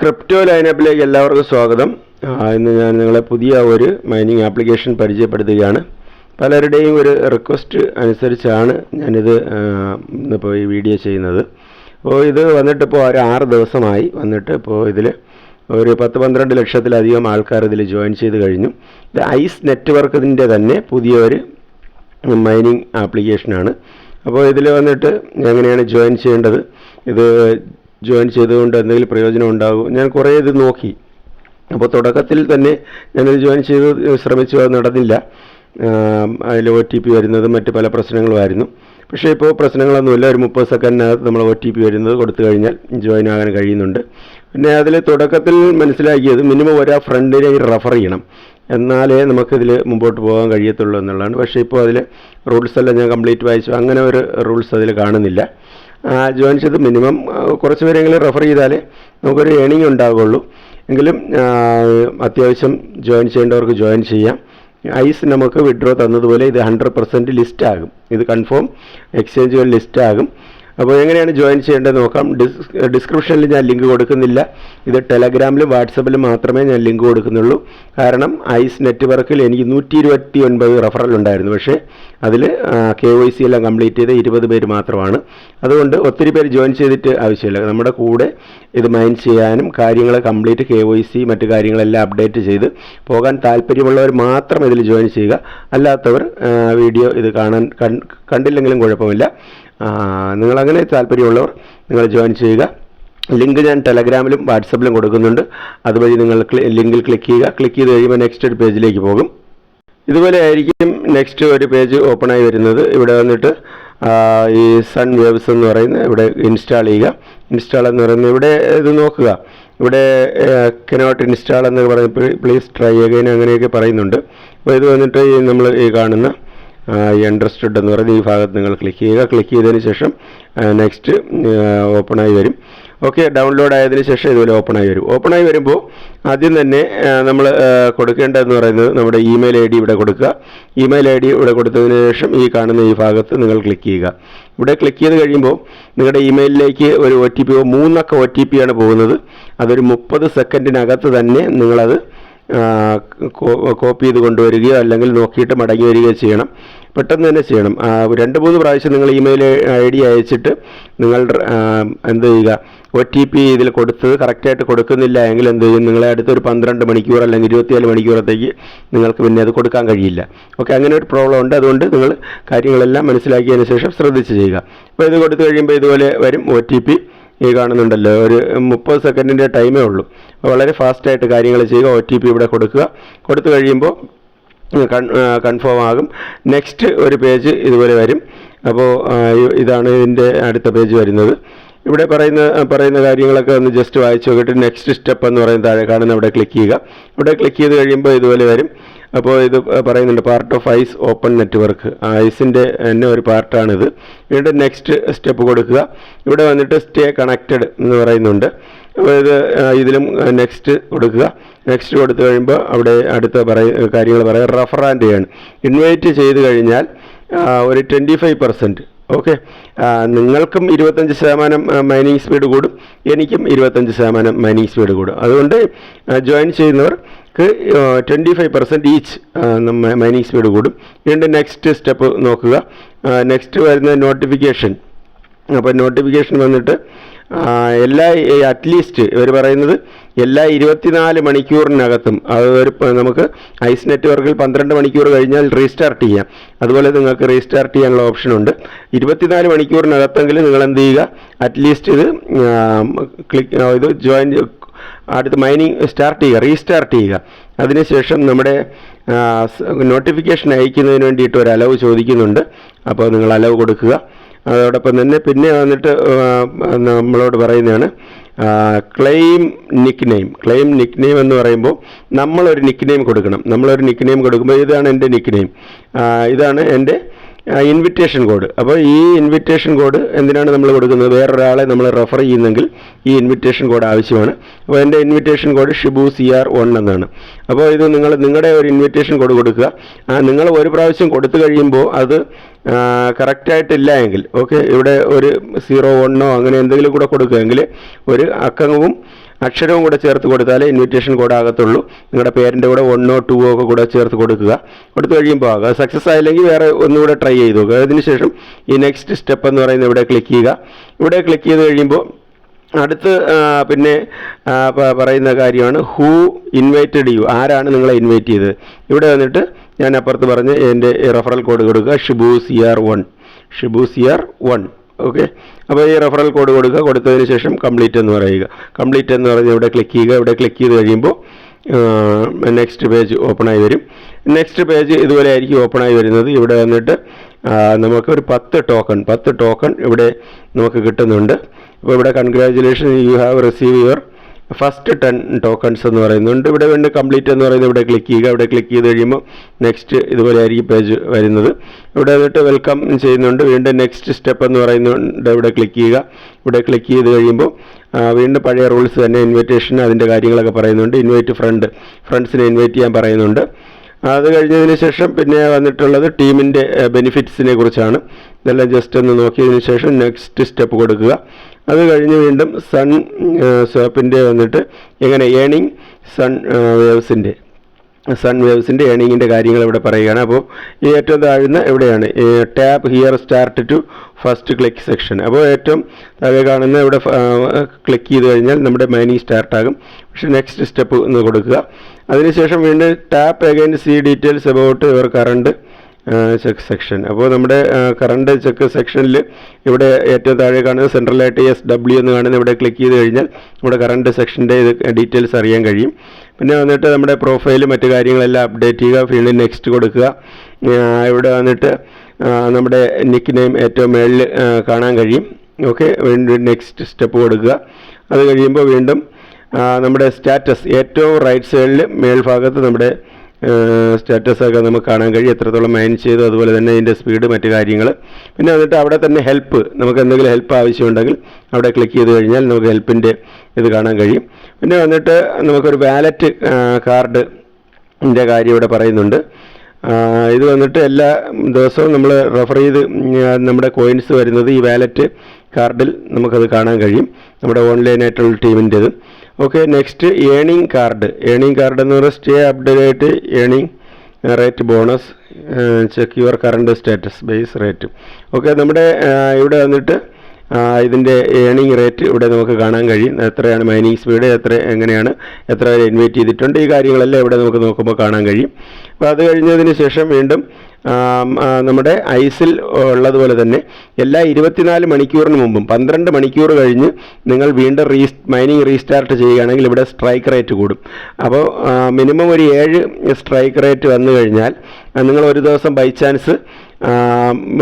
Crypto ലൈനപ്പിലേക്ക് എല്ലാവർക്കും സ്വാഗതം. ഇന്ന് ഞാൻ നിങ്ങളെ പുതിയ ഒരു മൈനിങ് ആപ്ലിക്കേഷൻ പരിചയപ്പെടുത്തുകയാണ്. പലരുടെയും ഒരു റിക്വസ്റ്റ് അനുസരിച്ചാണ് ഞാനിത് ഇന്നിപ്പോൾ ഈ വീഡിയോ ചെയ്യുന്നത്. അപ്പോൾ ഇത് വന്നിട്ടിപ്പോൾ ഒരു ആറ് ദിവസമായി വന്നിട്ട് ഇപ്പോൾ ഇതിൽ ഒരു പത്ത് പന്ത്രണ്ട് ലക്ഷത്തിലധികം ആൾക്കാർ ഇതിൽ ജോയിൻ ചെയ്ത് കഴിഞ്ഞു. ഇത് ഐസ് നെറ്റ്വർക്കിന്റെ തന്നെ പുതിയൊരു മൈനിങ് ആപ്ലിക്കേഷനാണ് അപ്പോൾ ഇതിൽ വന്നിട്ട് എങ്ങനെയാണ് ജോയിൻ ചെയ്യേണ്ടത്? ഇത് ജോയിൻ ചെയ്തുകൊണ്ട് എന്തെങ്കിലും പ്രയോജനം ഉണ്ടാകും ഞാൻ കുറേ ഇത് നോക്കി. അപ്പോൾ തുടക്കത്തിൽ തന്നെ ഞാനത് ജോയിൻ ചെയ്ത് ശ്രമിച്ചു അത് നടന്നില്ല. അതിൽ ഒ ടി പി വരുന്നതും മറ്റ് പല പ്രശ്നങ്ങളുമായിരുന്നു പക്ഷേ ഇപ്പോൾ പ്രശ്നങ്ങളൊന്നുമില്ല. ഒരു മുപ്പത് സെക്കൻഡിനകത്ത് നമ്മൾ ഒ ടി പി വരുന്നത് കൊടുത്തു കഴിഞ്ഞാൽ ജോയിൻ ആകാൻ കഴിയുന്നുണ്ട്. പിന്നെ അതിൽ തുടക്കത്തിൽ മനസ്സിലാക്കിയത് മിനിമം ഒരാ ഫ്രണ്ടിനെ റെഫർ ചെയ്യണം. എന്നാലേ നമുക്കിതിൽ മുമ്പോട്ട് പോകാൻ കഴിയത്തുള്ളൂ എന്നുള്ളതാണ്. പക്ഷേ ഇപ്പോൾ അതിൽ റൂൾസ് എല്ലാം ഞാൻ കംപ്ലീറ്റ് വായിച്ചു. അങ്ങനെ ഒരു റൂൾസ് അതിൽ കാണുന്നില്ല. ജോയിൻ ചെയ്ത് മിനിമം കുറച്ച് പേരെങ്കിലും റെഫർ ചെയ്താൽ നമുക്കൊരു ഏണിംഗ് ഉണ്ടാകുള്ളൂ എങ്കിലും അത്യാവശ്യം ജോയിൻ ചെയ്യേണ്ടവർക്ക് ജോയിൻ ചെയ്യാം. ഐസ് നമുക്ക് വിഡ്രോ തന്നതുപോലെ ഇത് ഹൺഡ്രഡ് പെർസെന്റ് ലിസ്റ്റ് ആകും. ഇത് കൺഫേം എക്സ്ചേഞ്ചുകൾ ലിസ്റ്റ് ആകും. അപ്പോൾ എങ്ങനെയാണ് ജോയിൻ ചെയ്യേണ്ടത് നോക്കാം. ഡിസ്ക്രിപ്ഷനിൽ ഞാൻ ലിങ്ക് കൊടുക്കുന്നില്ല. ഇത് ടെലഗ്രാമിലും വാട്സപ്പിലും മാത്രമേ ഞാൻ ലിങ്ക് കൊടുക്കുന്നുള്ളൂ. കാരണം ഐസ് നെറ്റ്വർക്കിൽ എനിക്ക് നൂറ്റി ഇരുപത്തി ഒൻപത് റഫറൽ ഉണ്ടായിരുന്നു. പക്ഷേ അതിൽ കെ വൈ സി എല്ലാം കംപ്ലീറ്റ് ചെയ്ത് ഇരുപത് പേര് മാത്രമാണ്. അതുകൊണ്ട് ഒത്തിരി പേര് ജോയിൻ ചെയ്തിട്ട് ആവശ്യമില്ല. നമ്മുടെ കൂടെ ഇത് മൈൻ ചെയ്യാനും കാര്യങ്ങൾ കംപ്ലീറ്റ് കെ വൈ സി മറ്റു കാര്യങ്ങളെല്ലാം അപ്ഡേറ്റ് ചെയ്ത് പോകാൻ താല്പര്യമുള്ളവർ മാത്രം ഇതിൽ ജോയിൻ ചെയ്യുക. അല്ലാത്തവർ വീഡിയോ ഇത് കാണാൻ കണ്ടില്ലെങ്കിലും കുഴപ്പമില്ല. നിങ്ങളങ്ങനെ താല്പര്യമുള്ളവർ നിങ്ങൾ ജോയിൻ ചെയ്യുക. ലിങ്ക് ഞാൻ ടെലഗ്രാമിലും വാട്സപ്പിലും കൊടുക്കുന്നുണ്ട്. അതുവഴി നിങ്ങൾ ലിങ്കിൽ ക്ലിക്ക് ചെയ്യുക. ക്ലിക്ക് ചെയ്ത് കഴിയുമ്പോൾ നെക്സ്റ്റ് ഒരു പേജിലേക്ക് പോകും. ഇതുപോലെ ആയിരിക്കും നെക്സ്റ്റ് ഒരു പേജ് ഓപ്പൺ ആയി വരുന്നത്. ഇവിടെ വന്നിട്ട് ഈ സൺ വേവ്സ് എന്ന് പറയുന്ന ഇവിടെ ഇൻസ്റ്റാൾ ചെയ്യുക. ഇൻസ്റ്റാൾ എന്ന് പറയുന്നത് ഇവിടെ ഇത് നോക്കുക. ഇവിടെ കനോട്ട് ഇൻസ്റ്റാൾ എന്ന് പറയുന്നത് പ്ലീസ് ട്രൈ അഗൈൻ അങ്ങനെയൊക്കെ പറയുന്നുണ്ട്. അപ്പോൾ ഇത് വന്നിട്ട് നമ്മൾ ഈ കാണുന്ന ഇൻട്രസ്റ്റഡ് എന്ന് പറയുന്ന ഈ ഭാഗത്ത് നിങ്ങൾ ക്ലിക്ക് ചെയ്യുക. ക്ലിക്ക് ചെയ്തതിന് ശേഷം നെക്സ്റ്റ് ഓപ്പണായി വരും. ഓക്കെ ഡൗൺലോഡ് ആയതിനു ശേഷം ഇതുപോലെ ഓപ്പണായി വരും. ഓപ്പണായി വരുമ്പോൾ ആദ്യം തന്നെ നമ്മൾ കൊടുക്കേണ്ടതെന്ന് പറയുന്നത് നമ്മുടെ ഇമെയിൽ ഐ ഡി ഇവിടെ കൊടുക്കുക. ഇമെയിൽ ഐ ഡി ഇവിടെ കൊടുത്തതിന് ശേഷം ഈ കാണുന്ന ഈ ഭാഗത്ത് നിങ്ങൾ ക്ലിക്ക് ചെയ്യുക. ഇവിടെ ക്ലിക്ക് ചെയ്ത് കഴിയുമ്പോൾ നിങ്ങളുടെ ഇമെയിലിലേക്ക് ഒരു ഒ ടി പി മൂന്നക്ക ഒ ടി പി ആണ് പോകുന്നത്. അതൊരു മുപ്പത് സെക്കൻഡിനകത്ത് തന്നെ നിങ്ങളത് കോപ്പി ചെയ്ത് കൊണ്ടുവരികയോ അല്ലെങ്കിൽ നോക്കിയിട്ട് മടങ്ങി വരികയോ ചെയ്യണം. പെട്ടെന്ന് തന്നെ ചെയ്യണം. രണ്ട് മൂന്ന് പ്രാവശ്യം നിങ്ങൾ ഇമെയിൽ ഐ ഡി അയച്ചിട്ട് നിങ്ങൾ എന്ത് ചെയ്യുക? ഒ ടി പി ഇതിൽ കൊടുത്തത് കറക്റ്റായിട്ട് കൊടുക്കുന്നില്ല എങ്കിൽ എന്ത് ചെയ്യും? നിങ്ങളെ അടുത്തൊരു പന്ത്രണ്ട് മണിക്കൂർ അല്ലെങ്കിൽ ഇരുപത്തിനാല് മണിക്കൂറത്തേക്ക് നിങ്ങൾക്ക് പിന്നെ അത് കൊടുക്കാൻ കഴിയില്ല. ഓക്കെ അങ്ങനെ ഒരു പ്രോബ്ലം ഉണ്ട്. അതുകൊണ്ട് നിങ്ങൾ കാര്യങ്ങളെല്ലാം മനസ്സിലാക്കിയതിന് ശേഷം ശ്രദ്ധിച്ച് ചെയ്യുക. അപ്പോൾ ഇത് കൊടുത്തു കഴിയുമ്പോൾ ഇതുപോലെ വരും. ഒ ടി പി ഈ കാണുന്നുണ്ടല്ലോ. ഒരു മുപ്പത് സെക്കൻഡിന്റെ ടൈമേ ഉള്ളൂ. വളരെ ഫാസ്റ്റായിട്ട് കാര്യങ്ങൾ ചെയ്യുക. ഒ ടി പി ഇവിടെ കൊടുക്കുക. കൊടുത്തു കഴിയുമ്പോൾ കൺഫേം ആകും. നെക്സ്റ്റ് ഒരു പേജ് ഇതുപോലെ വരും. അപ്പോൾ ഇതാണ് ഇതിന്റെ അടുത്ത പേജ് വരുന്നത്. ഇവിടെ പറയുന്ന പറയുന്ന കാര്യങ്ങളൊക്കെ ഒന്ന് ജസ്റ്റ് വായിച്ചു നോക്കിയിട്ട് നെക്സ്റ്റ് സ്റ്റെപ്പ് എന്ന് പറയുന്ന താഴെ കാണുന്ന അവിടെ ക്ലിക്ക് ചെയ്യുക. ഇവിടെ ക്ലിക്ക് ചെയ്ത് കഴിയുമ്പോൾ ഇതുപോലെ വരും. അപ്പോൾ ഇത് പറയുന്നുണ്ട് part of Ice Open Network ഐസിന്റെ തന്നെ ഒരു പാർട്ടാണിത്. വീണ്ടും നെക്സ്റ്റ് സ്റ്റെപ്പ് കൊടുക്കുക. ഇവിടെ വന്നിട്ട് സ്റ്റേ കണക്റ്റഡ് എന്ന് പറയുന്നുണ്ട്. അപ്പോൾ ഇത് ഇതിലും നെക്സ്റ്റ് കൊടുക്കുക. നെക്സ്റ്റ് കൊടുത്തു കഴിയുമ്പോൾ അവിടെ അടുത്ത പറയ കാര്യങ്ങൾ പറയാം. റഫറാൻഡ് ചെയ്യാണ് ഇൻവൈറ്റ് ചെയ്ത് കഴിഞ്ഞാൽ ഒരു ട്വന്റി ഫൈവ് പെർസെന്റ് ഓക്കെ നിങ്ങൾക്കും ഇരുപത്തഞ്ച് ശതമാനം മൈനിങ് സ്പീഡ് കൂടും. എനിക്കും ഇരുപത്തഞ്ച് ശതമാനം മൈനിങ് സ്പീഡ് കൂടും. അതുകൊണ്ട് ജോയിൻ ചെയ്യുന്നവർക്ക് twenty five percent each mining speed കൂടും. വീണ്ടും നെക്സ്റ്റ് സ്റ്റെപ്പ് നോക്കുക. നെക്സ്റ്റ് വരുന്ന നോട്ടിഫിക്കേഷൻ അപ്പോൾ നോട്ടിഫിക്കേഷൻ വന്നിട്ട് എല്ലാ അറ്റ്ലീസ്റ്റ് ഇവർ പറയുന്നത് എല്ലാ ഇരുപത്തിനാല് മണിക്കൂറിനകത്തും അത് ഒരു നമുക്ക് ഐസ് നെറ്റ്വർക്കിൽ പന്ത്രണ്ട് മണിക്കൂർ കഴിഞ്ഞാൽ റീസ്റ്റാർട്ട് ചെയ്യാം. അതുപോലെ നിങ്ങൾക്ക് റീസ്റ്റാർട്ട് ചെയ്യാനുള്ള ഓപ്ഷൻ ഉണ്ട്. ഇരുപത്തിനാല് മണിക്കൂറിനകത്തെങ്കിലും നിങ്ങൾ എന്ത് ചെയ്യുക അറ്റ്ലീസ്റ്റ് ഇത് ക്ലിക്ക് ഇത് ജോയിൻ അടുത്ത് മൈനിങ് സ്റ്റാർട്ട് ചെയ്യുക റീസ്റ്റാർട്ട് ചെയ്യുക. അതിനുശേഷം നമ്മുടെ നോട്ടിഫിക്കേഷൻ അയക്കുന്നതിന് വേണ്ടിയിട്ട് ഒരു അലവ് ചോദിക്കുന്നുണ്ട്. അപ്പോൾ നിങ്ങൾ അലവ് കൊടുക്കുക. അതോടൊപ്പം തന്നെ പിന്നെ വന്നിട്ട് നമ്മളോട് പറയുന്നതാണ് claim nickname claim nickname എന്ന് പറയുമ്പോൾ നമ്മളൊരു നിക്ക് നെയിം കൊടുക്കണം. നമ്മളൊരു നിക്ക് നെയിം കൊടുക്കുമ്പോൾ ഇതാണ് എന്റെ നിക്ക് നെയിം ഇതാണ് എന്റെ ഇൻവിറ്റേഷൻ കോഡ് അപ്പോൾ ഈ ഇൻവിറ്റേഷൻ കോഡ് എന്തിനാണ് നമ്മൾ കൊടുക്കുന്നത്? വേറൊരാളെ നമ്മൾ റെഫർ ചെയ്യുന്നെങ്കിൽ ഈ ഇൻവിറ്റേഷൻ കോഡ് ആവശ്യമാണ്. അപ്പോൾ എന്റെ invitation code Shibu C R one എന്നാണ്. അപ്പോൾ ഇത് നിങ്ങൾ നിങ്ങളുടെ ഒരു ഇൻവിറ്റേഷൻ കോഡ് കൊടുക്കുക. നിങ്ങൾ ഒരു പ്രാവശ്യം കൊടുത്തു കഴിയുമ്പോൾ അത് കറക്റ്റായിട്ടില്ല എങ്കിൽ ഓക്കെ ഇവിടെ ഒരു സീറോ വണ്ണോ അങ്ങനെ എന്തെങ്കിലും കൂടെ കൊടുക്കുകയെങ്കിൽ ഒരു അക്കവും അക്ഷരവും കൂടെ ചേർത്ത് കൊടുത്താലേ ഇൻവിറ്റേഷൻ കോഡ് ആകത്തുള്ളൂ. നിങ്ങളുടെ പേരിന്റെ കൂടെ ഒന്നോ ടൂവോ ഒക്കെ കൂടെ ചേർത്ത് കൊടുക്കുക. കൊടുത്തു കഴിയുമ്പോൾ ആകുക സക്സസ് ആയില്ലെങ്കിൽ വേറെ ഒന്നുകൂടെ ട്രൈ ചെയ്ത് നോക്കുക. അതിനുശേഷം ഈ നെക്സ്റ്റ് സ്റ്റെപ്പ് എന്ന് പറയുന്നത് ഇവിടെ ക്ലിക്ക് ചെയ്യുക. ഇവിടെ ക്ലിക്ക് ചെയ്ത് കഴിയുമ്പോൾ അടുത്ത് പിന്നെ പറയുന്ന കാര്യമാണ് ഹൂ ഇൻവൈറ്റഡ് യു ആരാണ് നിങ്ങളെ ഇൻവൈറ്റ് ചെയ്തത്? ഇവിടെ വന്നിട്ട് ഞാൻ അപ്പുറത്ത് പറഞ്ഞ് എന്റെ റെഫറൽ കോഡ് കൊടുക്കുക. Shibu C R one Shibu C R one okay അപ്പോൾ ഈ റെഫറൽ കോഡ് കൊടുക്കുക. കൊടുത്തതിന് ശേഷം കംപ്ലീറ്റ് എന്ന് പറയുക. കംപ്ലീറ്റ് എന്ന് പറഞ്ഞ് ഇവിടെ ക്ലിക്ക് ചെയ്യുക. ഇവിടെ ക്ലിക്ക് ചെയ്ത് കഴിയുമ്പോൾ നെക്സ്റ്റ് പേജ് ഓപ്പൺ ആയി വരും. നെക്സ്റ്റ് പേജ് ഇതുപോലെ ആയിരിക്കും ഓപ്പൺ ആയി വരുന്നത്. ഇവിടെ വന്നിട്ട് നമുക്ക് നമുക്കൊരു പത്ത് ടോക്കൺ പത്ത് ടോക്കൺ ഇവിടെ നമുക്ക് കിട്ടുന്നുണ്ട്. അപ്പോൾ ഇവിടെ congratulation you have receive your first ten tokens എന്ന് പറയുന്നുണ്ട്. ഇവിടെ വേണ്ട കംപ്ലീറ്റ് എന്ന് പറയുന്നത് ഇവിടെ ക്ലിക്ക് ചെയ്യുക. ഇവിടെ ക്ലിക്ക് ചെയ്ത് കഴിയുമ്പോൾ നെക്സ്റ്റ് ഇതുപോലെ ആയിരിക്കും പേജ് വരുന്നത്. ഇവിടെ വന്നിട്ട് വെൽക്കം ചെയ്യുന്നുണ്ട്. വീണ്ടും നെക്സ്റ്റ് സ്റ്റെപ്പ് എന്ന് പറയുന്നുണ്ട്. ഇവിടെ ക്ലിക്ക് ചെയ്യുക. ഇവിടെ ക്ലിക്ക് ചെയ്ത് കഴിയുമ്പോൾ വീണ്ടും പഴയ റൂൾസ് തന്നെ ഇൻവിറ്റേഷൻ അതിന്റെ കാര്യങ്ങളൊക്കെ പറയുന്നുണ്ട്. ഇൻവൈറ്റ് ഫ്രണ്ട് ഫ്രണ്ട്സിനെ ഇൻവൈറ്റ് ചെയ്യാൻ പറയുന്നുണ്ട്. അത് കഴിഞ്ഞതിന് ശേഷം പിന്നെ വന്നിട്ടുള്ളത് ടീമിന്റെ ബെനിഫിറ്റ്സിനെ കുറിച്ചാണ്. ഇതെല്ലാം ജസ്റ്റ് ഒന്ന് നോക്കിയതിന് ശേഷം നെക്സ്റ്റ് സ്റ്റെപ്പ് കൊടുക്കുക. അത് കഴിഞ്ഞ് വീണ്ടും സൺ സ്വാപ്പിന്റെ വന്നിട്ട് എങ്ങനെ ഏണിങ് സൺ വേവ്സിന്റെ സൺ വേവ്സിന്റെ ഏണിങ്ങിന്റെ കാര്യങ്ങൾ ഇവിടെ പറയുകയാണ്. അപ്പോൾ ഈ ഏറ്റവും താഴ്ന്ന എവിടെയാണ്? Tap here start to first click section. അപ്പോൾ ഏറ്റവും താഴെ കാണുന്ന ഇവിടെ ക്ലിക്ക് ചെയ്ത് കഴിഞ്ഞാൽ നമ്മുടെ മൈനിങ് സ്റ്റാർട്ടാകും. പക്ഷേ നെക്സ്റ്റ് സ്റ്റെപ്പ് ഒന്ന് കൊടുക്കുക. അതിനുശേഷം വീണ്ടും tap again see details about your current check section. അപ്പോൾ നമ്മുടെ കറണ്ട് ചെക്ക് സെക്ഷനിൽ ഇവിടെ ഏറ്റവും താഴെ കാണുന്നത് സെൻട്രലായിട്ട് എസ് ഡബ്ല്യു എന്ന് കാണുന്ന ഇവിടെ ക്ലിക്ക് ചെയ്ത് കഴിഞ്ഞാൽ നമ്മുടെ കറണ്ട് സെക്ഷന്റെ ഇത് ഡീറ്റെയിൽസ് അറിയാൻ കഴിയും. പിന്നെ വന്നിട്ട് നമ്മുടെ പ്രൊഫൈൽ മറ്റു കാര്യങ്ങളെല്ലാം അപ്ഡേറ്റ് ചെയ്യുക ഫീൽഡിൽ നെക്സ്റ്റ് കൊടുക്കുക. ഇവിടെ വന്നിട്ട് നമ്മുടെ നിക്ക് നെയിം ഏറ്റവും മേളിൽ കാണാൻ കഴിയും. ഓക്കെ വീണ്ടും നെക്സ്റ്റ് സ്റ്റെപ്പ് കൊടുക്കുക. അത് കഴിയുമ്പോൾ വീണ്ടും നമ്മുടെ സ്റ്റാറ്റസ് ഏറ്റവും റൈറ്റ് സൈഡിൽ മേൽഭാഗത്ത് നമ്മുടെ സ്റ്റാറ്റസ് ഒക്കെ നമുക്ക് കാണാൻ കഴിയും. എത്രത്തോളം മൈൻ ചെയ്തു അതുപോലെ തന്നെ അതിന്റെ സ്പീഡ് മറ്റു കാര്യങ്ങൾ പിന്നെ വന്നിട്ട് അവിടെ തന്നെ ഹെൽപ്പ് നമുക്ക് എന്തെങ്കിലും ഹെൽപ്പ് ആവശ്യമുണ്ടെങ്കിൽ അവിടെ ക്ലിക്ക് ചെയ്ത് കഴിഞ്ഞാൽ നമുക്ക് ഹെൽപ്പിന്റെ ഇത് കാണാൻ കഴിയും. പിന്നെ വന്നിട്ട് നമുക്കൊരു വാലറ്റ് കാർഡ് ന്റെ കാര്യം ഇവിടെ പറയുന്നുണ്ട്. ഇത് വന്നിട്ട് എല്ലാ ദിവസവും നമ്മൾ റെഫർ ചെയ്ത് നമ്മുടെ കോയിൻസ് വരുന്നത് ഈ വാലറ്റ് കാർഡിൽ നമുക്കത് കാണാൻ കഴിയും. നമ്മുടെ ഓൺലൈനായിട്ടുള്ള ടീമിന്റെത് okay next earning card earning card എന്ന് പറയുന്നത് stay update earning rate bonus check your current status base rate okay നമ്മുടെ ഇവിടെ വന്നിട്ട് ഇതിന്റെ ഏണിംഗ് റേറ്റ് ഇവിടെ നമുക്ക് കാണാൻ കഴിയും. എത്രയാണ് മൈനിങ് സ്പീഡ് എത്ര എങ്ങനെയാണ് എത്ര പേര് ഇൻവൈറ്റ് ചെയ്തിട്ടുണ്ട് ഈ കാര്യങ്ങളെല്ലാം ഇവിടെ നമുക്ക് നോക്കുമ്പോൾ കാണാൻ കഴിയും. അപ്പോൾ അത് കഴിഞ്ഞതിന് ശേഷം വീണ്ടും നമ്മുടെ ഐസിൽ ഉള്ളതുപോലെ തന്നെ എല്ലാ ഇരുപത്തിനാല് മണിക്കൂറിന് മുമ്പും പന്ത്രണ്ട് മണിക്കൂർ കഴിഞ്ഞ് നിങ്ങൾ വീണ്ടും റീ മൈനിങ് റീസ്റ്റാർട്ട് ചെയ്യുകയാണെങ്കിൽ ഇവിടെ സ്ട്രൈക്ക് റേറ്റ് കൂടും. അപ്പോൾ മിനിമം ഒരു ഏഴ് സ്ട്രൈക്ക് റേറ്റ് വന്നു കഴിഞ്ഞാൽ നിങ്ങൾ ഒരു ദിവസം ബൈ ചാൻസ്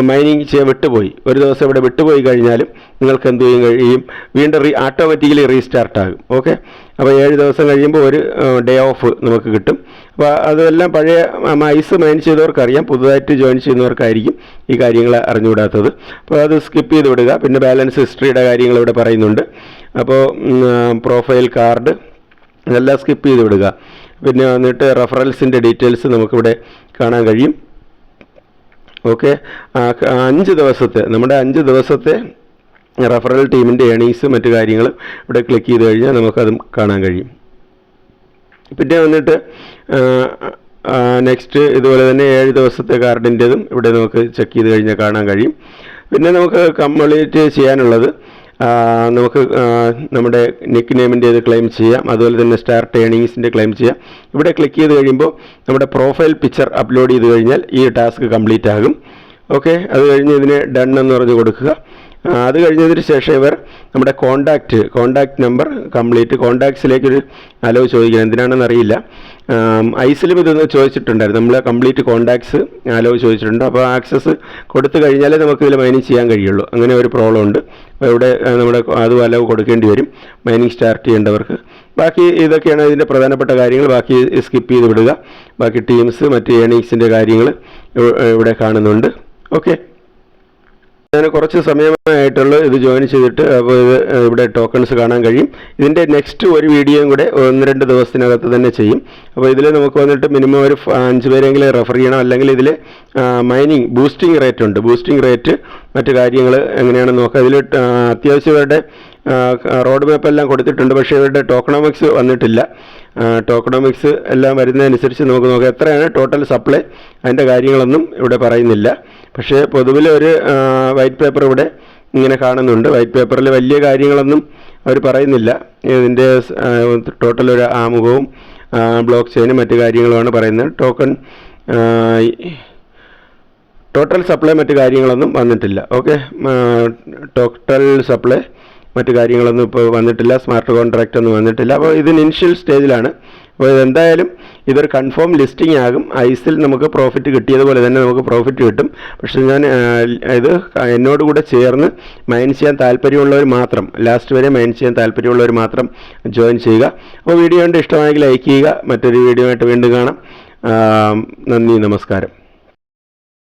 മൈനിങ് ചെയ്യാൻ വിട്ടുപോയി. ഒരു ദിവസം ഇവിടെ വിട്ടുപോയി കഴിഞ്ഞാലും നിങ്ങൾക്ക് എന്ത് ചെയ്യും കഴിയും? വീണ്ടും റീ ഓട്ടോമാറ്റിക്കലി റീസ്റ്റാർട്ട് ആകും. ഓക്കെ അപ്പോൾ ഏഴ് ദിവസം കഴിയുമ്പോൾ ഒരു ഡേ ഓഫ് നമുക്ക് കിട്ടും. അപ്പോൾ അതെല്ലാം പഴയ ഐസ് മൈൻ ചെയ്തവർക്കറിയാം. പുതുതായിട്ട് ജോയിൻ ചെയ്യുന്നവർക്കായിരിക്കും ഈ കാര്യങ്ങൾ അറിഞ്ഞുകൂടാത്തത്. അപ്പോൾ അത് സ്കിപ്പ് ചെയ്ത് വിടുക. പിന്നെ ബാലൻസ് ഹിസ്റ്ററിയുടെ കാര്യങ്ങൾ ഇവിടെ പറയുന്നുണ്ട്. അപ്പോൾ പ്രൊഫൈൽ കാർഡ് ഇതെല്ലാം സ്കിപ്പ് ചെയ്ത് വിടുക. പിന്നെ വന്നിട്ട് റെഫറൻസിന്റെ ഡീറ്റെയിൽസ് നമുക്കിവിടെ കാണാൻ കഴിയും. ഓക്കെ? അഞ്ച് ദിവസത്തെ നമ്മുടെ അഞ്ച് ദിവസത്തെ റഫറൽ ടീമിന്റെ ഏണിങ്സ് മറ്റു കാര്യങ്ങളും ഇവിടെ ക്ലിക്ക് ചെയ്ത് കഴിഞ്ഞാൽ നമുക്കത് കാണാൻ കഴിയും. പിന്നെ വന്നിട്ട് നെക്സ്റ്റ് ഇതുപോലെ തന്നെ ഏഴ് ദിവസത്തെ കാർഡിന്റെതും ഇവിടെ നമുക്ക് ചെക്ക് ചെയ്ത് കഴിഞ്ഞാൽ കാണാൻ കഴിയും. പിന്നെ നമുക്ക് കംപ്ലീറ്റ് ചെയ്യാനുള്ളത് നമുക്ക് നമ്മുടെ നെക്ക് നെയിമിന്റെ ഇത് ക്ലെയിം ചെയ്യാം. അതുപോലെ തന്നെ സ്റ്റാർ ട്രേണിങ്സിന്റെ ക്ലെയിം ചെയ്യാം. ഇവിടെ ക്ലിക്ക് ചെയ്ത് കഴിയുമ്പോൾ നമ്മുടെ പ്രൊഫൈൽ പിക്ചർ അപ്ലോഡ് ചെയ്ത് കഴിഞ്ഞാൽ ഈ ടാസ്ക് കംപ്ലീറ്റ് ആകും. ഓക്കെ അത് കഴിഞ്ഞ് ഇതിന് ഡൺ എന്ന് പറഞ്ഞ് കൊടുക്കുക. അത് കഴിഞ്ഞതിന് ശേഷം ഇവർ നമ്മുടെ കോണ്ടാക്റ്റ് കോണ്ടാക്ട് നമ്പർ കംപ്ലീറ്റ് കോണ്ടാക്ട്സിലേക്ക് ഒരു അലവ് ചോദിക്കണം. എന്തിനാണെന്ന് അറിയില്ല. ഐസിലും ഇതൊന്ന് ചോദിച്ചിട്ടുണ്ടായിരുന്നു. നമ്മൾ കംപ്ലീറ്റ് കോണ്ടാക്ട്സ് അലോ ചോദിച്ചിട്ടുണ്ട്. അപ്പോൾ ആക്സസ് കൊടുത്തു കഴിഞ്ഞാലേ നമുക്ക് ഇതിൽ മൈനിങ് ചെയ്യാൻ കഴിയുള്ളൂ. അങ്ങനെ ഒരു പ്രോബ്ലം ഉണ്ട്. അപ്പോൾ ഇവിടെ നമ്മുടെ അതും അലോ കൊടുക്കേണ്ടി വരും. മൈനിങ് സ്റ്റാർട്ട് ചെയ്യേണ്ടവർക്ക്. ബാക്കി ഇതൊക്കെയാണ് ഇതിന്റെ പ്രധാനപ്പെട്ട കാര്യങ്ങൾ. ബാക്കി സ്കിപ്പ് ചെയ്ത് വിടുക. ബാക്കി ടീംസ് മറ്റ് ഏണിങ്സിന്റെ കാര്യങ്ങൾ ഇവിടെ കാണുന്നുണ്ട്. ഓക്കെ ഞാൻ കുറച്ച് സമയമായിട്ടുള്ള ഇത് ജോയിൻ ചെയ്തിട്ട് അപ്പോൾ ഇത് ഇവിടെ ടോക്കൺസ് കാണാൻ കഴിയും. ഇതിന്റെ നെക്സ്റ്റ് ഒരു വീഡിയോയും കൂടെ ഒന്ന് രണ്ട് ദിവസത്തിനകത്ത് തന്നെ ചെയ്യും. അപ്പോൾ ഇതിൽ നമുക്ക് വന്നിട്ട് മിനിമം ഒരു അഞ്ച് പേരെങ്കിലും റെഫർ ചെയ്യണം. അല്ലെങ്കിൽ ഇതിൽ മൈനിങ് ബൂസ്റ്റിംഗ് റേറ്റ് ഉണ്ട്. ബൂസ്റ്റിംഗ് റേറ്റ് മറ്റു കാര്യങ്ങൾ എങ്ങനെയാണെന്ന് നോക്കാം. ഇതിൽ അത്യാവശ്യം ഇവരുടെ റോഡ് മാപ്പ് എല്ലാം കൊടുത്തിട്ടുണ്ട്. പക്ഷേ ഇവരുടെ ടോക്കണോമിക്സ് വന്നിട്ടില്ല. ടോക്കണോമിക്സ് എല്ലാം വരുന്നതനുസരിച്ച് നമുക്ക് നോക്കാം. എത്രയാണ് ടോട്ടൽ സപ്ലൈ അതിന്റെ കാര്യങ്ങളൊന്നും ഇവിടെ പറയുന്നില്ല. പക്ഷേ പൊതുവിൽ ഒരു വൈറ്റ് പേപ്പർ ഇവിടെ ഇങ്ങനെ കാണുന്നുണ്ട്. വൈറ്റ് പേപ്പറിൽ വലിയ കാര്യങ്ങളൊന്നും അവർ പറയുന്നില്ല. ഇതിന്റെ ടോട്ടൽ ഒരു ആമുഖവും ബ്ലോക്ക് ചെയിനും മറ്റു കാര്യങ്ങളുമാണ് പറയുന്നത്. ടോക്കൺ ടോട്ടൽ സപ്ലൈ മറ്റു കാര്യങ്ങളൊന്നും വന്നിട്ടില്ല. ഓക്കെ ടോട്ടൽ സപ്ലൈ മറ്റു കാര്യങ്ങളൊന്നും ഇപ്പോൾ വന്നിട്ടില്ല സ്മാർട്ട് കോൺട്രാക്റ്റ് ഒന്നും വന്നിട്ടില്ല. അപ്പോൾ ഇത് ഇനിഷ്യൽ സ്റ്റേജിലാണ് അപ്പോൾ ഇതെന്തായാലും ഇതൊരു കൺഫേം ലിസ്റ്റിംഗ് ആകും. ഐസിൽ നമുക്ക് പ്രോഫിറ്റ് കിട്ടിയതുപോലെ തന്നെ നമുക്ക് പ്രോഫിറ്റ് കിട്ടും. പക്ഷേ ഞാൻ ഇത് എന്നോട് കൂടെ ചേർന്ന് മൈൻ ചെയ്യാൻ താല്പര്യമുള്ളവർ മാത്രം ലാസ്റ്റ് വരെ മൈൻ ചെയ്യാൻ താല്പര്യമുള്ളവർ മാത്രം ജോയിൻ ചെയ്യുക. അപ്പോൾ വീഡിയോ കണ്ട് ഇഷ്ടമായെങ്കിൽ ലൈക്ക് ചെയ്യുക. മറ്റൊരു വീഡിയോ ആയിട്ട് വീണ്ടും കാണാം. നന്ദി നമസ്കാരം.